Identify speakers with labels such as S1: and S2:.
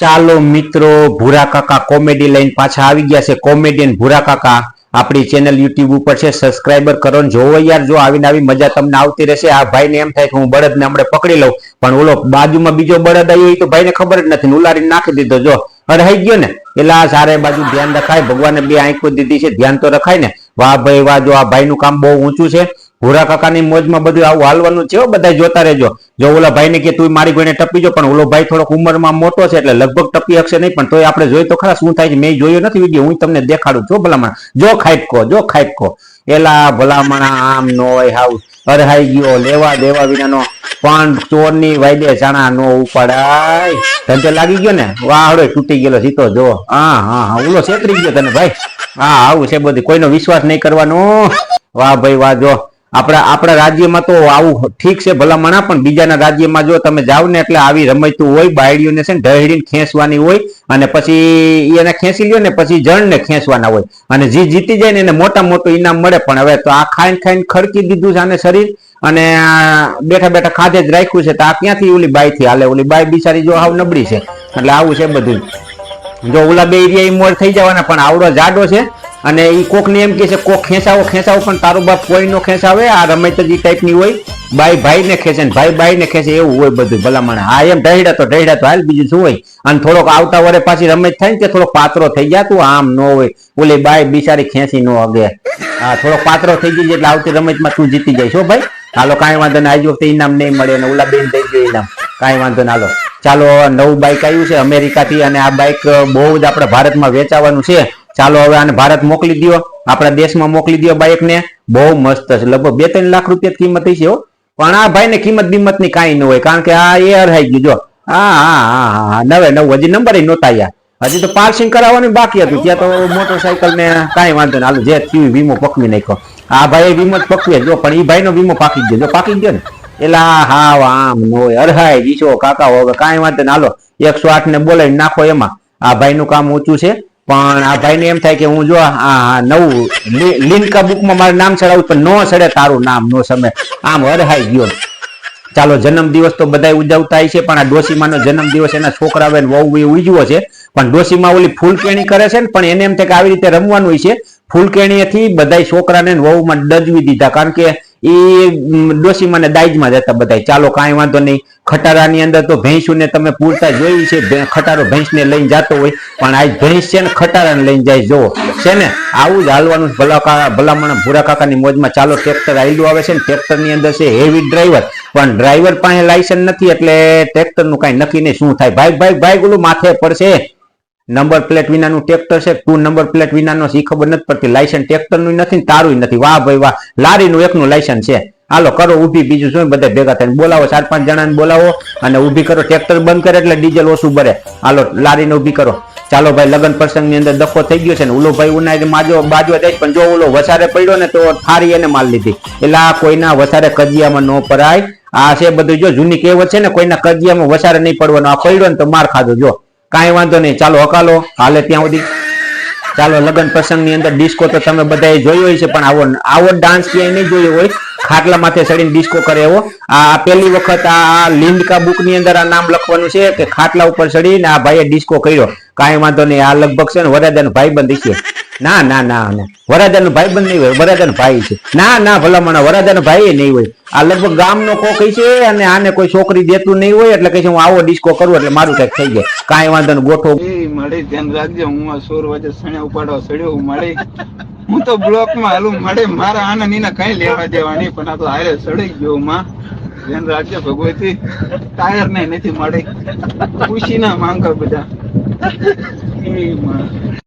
S1: ચાલો મિત્રો, ભૂરા કાકા કોમેડી લઈને પાછા આવી ગયા છે. કોમેડિયન ભૂરા કાકા આપણી ચેનલ યુટ્યુબ ઉપર છે. સબસ્ક્રાઇબર કરો ને જોવો યાર, જો આવીને આવી મજા તમને આવતી રહેશે. આ ભાઈને એમ થાય કે હું બળદને હમણે પકડી લઉં. પણ ઓલો બાજુમાં બીજો બળદ આવ્યો તો ભાઈને ખબર જ નથી. ને ઉલારીને નાખી દીધો. જો અડહાઈ ગયો ને. એટલે આ સારે બાજુ ધ્યાન રખાય. ભગવાને બે આંખો દીધી છે. ધ્યાન તો રખાય ને. વાહ ભાઈ, વાહ. જો આ ભાઈનું કામ બહુ ઊંચું છે. ભૂરા કાકાની મોજમાં બધું આવું હાલવાનું છે બધા જોતા રહેજો. જો ઓલા ભાઈને કે તું મારી ભાઈ ટપી જો, પણ ઓલો ભાઈ થોડોક ઉંમરમાં મોટો છે એટલે લગભગ ટપી શકશે નહીં, પણ તોય આપણે જોઈ તો ખરા શું થાય છે, મેં જોયો નથી વીડિયો, હું તમને દેખાડું છું ભલામણ. જો ખાઈટકો જો ખાઈટકો. એલા ભલામણા આમ નો હાવ. અરહાઈ ગયો, લેવા દેવા વિનાનો. પણ ચોરની વાયદે ચાણા નો ઉપાડાય. ધંધો લાગી ગયો ને, વાહડો તૂટી ગયેલો સીતો જો. હા હા હા, ઓલો છેતરી ગયો તને ભાઈ. હા, આવું છે બધું. કોઈનો વિશ્વાસ નહીં કરવાનો. વાહ ભાઈ, વાહ, જો. આપણા આપણા રાજ્યમાં તો આવું ઠીક છે, ભલામણા, પણ બીજાના રાજ્યમાં જો તમે જાઓ ને એટલે આવી રમતું હોય, બાયડીઓને છે ને ઢહેડીને ખેંચવાની હોય, અને પછી એને ખેંચી લ્યો ને, પછી જણને ખેંચવાના હોય. અને જે જીતી જાય ને એને મોટા મોટું ઇનામ મળે, પણ હવે તો આ ખાઈને ખાઈને ખડકી દીધું છે આને શરીર, અને બેઠા બેઠા ખાધે જ રાખ્યું છે, તો આ ક્યાંથી ઓલી બાઈ થી હાલે? ઓલી બાઈ બિચારી જો હાવ નબળી છે. એટલે આવું છે બધું. જો ઓલા બે એરિયા મોર થઈ જવાના, પણ આવડો જાડો છે. અને એ કોકને એમ કે છે, કોક ખેંચાવો ખેંચાવો, પણ તારો બાપ કોઈ નો ખેંચાવે, આ રમત જ ઈ ટાઈપની હોય. ભાઈ ને ખેંચે ને ભાઈ બાઈ ને ખેંચે, એવું હોય બધું ભલામણ હા, એમ ઢહેડા તો ઢહેડા તો હાલ બીજું શું હોય? અને થોડોક આવતા વરે પાછી રમત થાય ને કે થોડોક પાત્રો થઈ જાય તું આમ નો હોય. ઓલી બાઈ બિચારી ખેંચી નો અગે હા, થોડોક પાત્રો થઈ ગઈ એટલે આવતી રમતમાં તું જીતી જાય. છો ભાઈ? હાલો, કાંઈ વાંધો નહીં. આજે વખતે ઇનામ નહીં મળે અને ઓલા બેન થઈ ગયું ઇનામ કાંઈ વાંધો ના હાલો. ચાલો, નવું બાઇક આવ્યું છે અમેરિકાથી અને આ બાઇક બહુ જ આપણે ભારતમાં વેચાવાનું છે. ચાલો હવે આને ભારત મોકલી દો આપણા દેશમાં મોકલી દો બાઇક ને બહુ મસ્ત છે. લગભગ બે ત્રણ લાખ રૂપિયા કિંમત થઈ છે પણ આ ભાઈ ને કિંમત બિંમતની કાંઈ ન હોય. કારણ કે આ એ હરાઈ ગયું, જો. હા હા હા હા નવે નવ, હજી નંબર નહોતા આવ્યા હજી તો પાર્સિંગ કરાવવાનું બાકી હતું. ત્યાં તો મોટરસાયકલ ને કાંઈ વાંધો નહીં. હાલો, જે થયું વીમો પકવી નાખ્યો. આ ભાઈ વીમો પકવે જો. પણ એ ભાઈ નો વીમો પાકી ગયો. જો, પાકી ગયો ને. એટલે હા આમ નો અરહાય ઈચો કાકા હવે કાંઈ વાંધો નહીં. હાલો, એકસો આઠ ને બોલાવી નાખો એમાં. આ ભાઈ નું કામ ઊંચું છે. પણ આ ભાઈને એમ થાય કે હું જો આ નવું લિંકા બુકમાં મારું નામ ચડાવું પણ નો ચડે તારું નામ, નો સમય. આમ હરહાઈ ગયો. ચાલો જન્મદિવસ તો બધા ઉજવતા છે પણ આ ડોસીમાનો જન્મદિવસ એના છોકરા બેન વહુ એ ઉજવો છે. પણ ડોસીમાં ઓલી ફૂલકેણી કરે છે ને, પણ એને એમ થાય કે આવી રીતે રમવાનું હોય છે. ફૂલકેણીથી બધા છોકરાને વહુમાં ડજવી દીધા. કારણ કે એ ડોસીમાં ને દાઈજમાં જતા બધા ચાલો, કાંઈ વાંધો નહીં. ખટારાની અંદર તો ભેંસુને તમે પૂરતા જોઈ છે. ખટારો ભેંસને લઈને જતો હોય. પણ આ ભેંસ છે ને ખટારાને લઈને જાય. જોવો છે ને? આવું જ હાલવાનું ભલાકા ભલા ભલામણ ભૂરા કાકાની મોજમાં ચાલો, ટ્રેક્ટર આયલું આવે છે ને? ટ્રેક્ટરની અંદર છે હેવી ડ્રાઈવર પણ ડ્રાઈવર પાસે લાયસન્સ નથી એટલે ટ્રેક્ટરનું કઈ નક્કી નહીં. શું થાય? ભાઈ ભાઈ ભાઈ ઓલું માથે પડશે. નંબર પ્લેટ વિનાનું ટ્રેક્ટર છે ટુ નંબર પ્લેટ વિનાનો છે ખબર નથી પડતી. લાયસન્સ ટ્રેક્ટરનું નથી તારું નથી. વાહ ભાઈ વાહ. લારીનું એકનું લાયસન્સ છે. હાલો, કરો, ઊભી, બીજું શું? બધા ભેગા થઈને બોલાવો, ચાર પાંચ જણાને બોલાવો અને ઊભી કરો. ટ્રેક્ટર બંધ કરે એટલે ડીઝલ ઓછું ભરે. હાલો, લારીને ઊભી કરો. ચાલો ભાઈ, લગ્ન પ્રસંગની અંદર દફો થઈ ગયો છે ને ઓલો ભાઈ ઉનાઈ માજો બાજુ જાય પણ જો ઓલો વસારે પડ્યો ને તો થારી એને માલ લીધી. એટલે આ કોઈના વસારે કજિયામાં ન પરાય. આ છે બધું જો જૂની કહેવત છે ને, કોઈના કજિયામાં વસારે નહીં પડવાનો. આ પડ્યો ને તો માર ખાધો, જો. કાંઈ વાંધો નહીં. ચાલો હકાલો. હાલે ત્યાં સુધી. ચાલો, લગ્ન પ્રસંગની અંદર ડિસ્કો તો તમે બધાએ જોયો હોય છે, પણ આવો આવો ડાન્સ ક્યાંય નહીં જોયો હોય. ખાટલા માથે ચડીને ડિસ્કો કરે એવો. આ પહેલી વખત આ લિંડકા બુકની અંદર આ નામ લખવાનું છે કે ખાટલા ઉપર ચડીને આ ભાઈએ ડિસ્કો કર્યો. કાંઈ વાંધો નહીં. આ લગભગ છે ને, વરદાન ભાઈ બંધ છે ના ના ના ના. ભાઈ બંધ નહીં હોય વરાદાનો ભાઈ છે. ના ના, ભલામણ વરાદાનો ભાઈ નહીં હોય. આ લગભગ ગામનો કોક છે અને આને કોઈ છોકરી દેતું નહીં હોય એટલે કહે છે હું આવો ડિસ્કો કરું એટલે મારું કંઈક થઈ જાય. કાંઈ વાંધો ને ગોઠવો.
S2: મારે ધ્યાન રાખજો, હું આ સોર વાજે સણે ઉપાડવા સડ્યો મળે હું તો બ્લોકમાં હાલું મળે મારા આના નીના કઈ લેવા દેવા નહીં, પણ આ તો હારે સડી ગયો માં. ધ્યાન રાખજો ભગવતી. ટાયર ને નથી મળે ખુશી ના માંગો બધા.